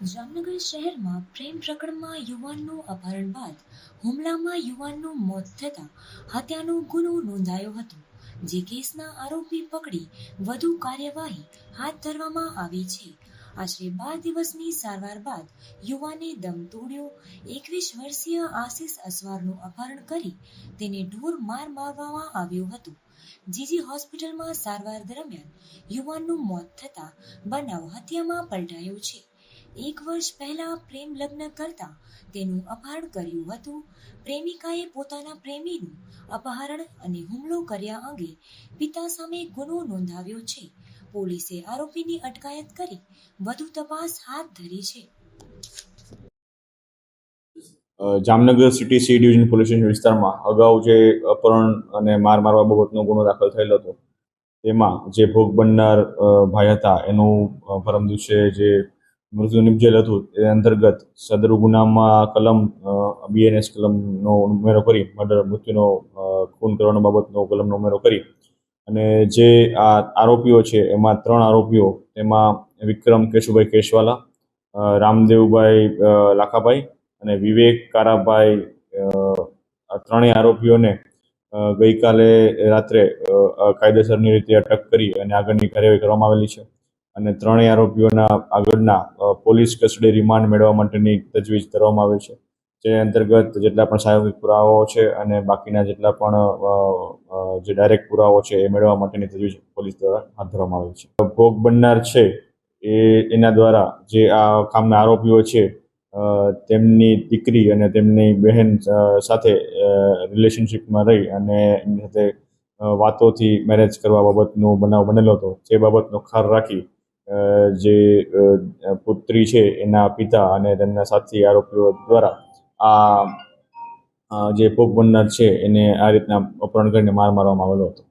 જામનગર શહેરમાં પ્રેમ પ્રકરણમાં યુવાનનું અપહરણ બાદ હુમલામાં યુવાનનું મોત થતાં હત્યાનો ગુનો નોંધાયો હતો. જે કેસના આરોપી પકડી વધુ કાર્યવાહી હાથ ધરવામાં આવી છે. આશરે બાર દિવસની સારવાર બાદ યુવાને દમ તોડ્યો. એકવીસ વર્ષીય આશિષ અસવારનું અપહરણ કરી તેને ઢોર માર મારવામાં આવ્યો હતો. જીજી હોસ્પિટલમાં સારવાર દરમિયાન યુવાનનું મોત થતાં બનાવ હત્યામાં પલટાયો છે. એક વર્ષ પહેલા પ્રેમ લગ્ન કરતા તેનું અપહરણ કર્યું હતું. પ્રેમિકાએ પોતાના પ્રેમીનું અપહરણ અને હુમલો કર્યા અંગે પિતા સામે ગુનો નોંધાવ્યો છે. પોલીસે આરોપીની અટકાયત કરી વધુ તપાસ હાથ ધરી છે. Jamnagar city C division police વિસ્તારમાં અગાઉ જે અપહરણ અને માર મારવા બાબતનો ગુનો દાખલ થયેલો હતો, તેમાં જે ભોગ બનનાર ભાઈ હતા, એનું પરમ દિવસે જે મૃત્યુ નિપજેલ હતું, એ અંતર્ગત સદર ગુનામાં કલમ બીએનએસ કલમનો ઉમેરો કરી, મર્ડર, મૃત્યુનો ખૂન કરવાનો બાબતનો કલમનો ઉમેરો કરી. અને જે આ આરોપીઓ છે, એમાં ત્રણ આરોપીઓ, તેમાં વિક્રમ કેશુભાઈ કેશવાલા રામદેવભાઈ લાખાભાઈ અને વિવેક કારાભાઈ આ ત્રણેય આરોપીઓને ગઈકાલે રાત્રે કાયદેસરની રીતે અટક કરી અને આગળની કાર્યવાહી કરવામાં આવેલી છે. અને ત્રણેય આરોપીઓના આગળના પોલીસ કસ્ટડી રિમાન્ડ મેળવવા માટેની તજવીજ કરવામાં આવે છે. જે અંતર્ગત જેટલા પણ સાહેબિક પુરાવાઓ છે અને બાકીના જેટલા પણ જે ડાયરેક્ટ પુરાવાઓ છે એ મેળવવા માટેની તજવીજ પોલીસ દ્વારા હાથ ધરવામાં આવી છે. ભોગ બનનાર છે એ, એના દ્વારા જે આ કામના આરોપીઓ છે તેમની દીકરી અને તેમની બહેન સાથે રિલેશનશિપમાં રહી અને એમની સાથે વાતોથી મેરેજ કરવા બાબતનો બનાવ બનેલો હતો. જે બાબતનો ખાર રાખી જે પુત્રી છે એના પિતા અને તેમના સાથી આરોપીઓ દ્વારા આ જે ભોગ બનનાર છે એને આ રીતના અપહરણ કરીને માર મારવામાં આવેલો હતો.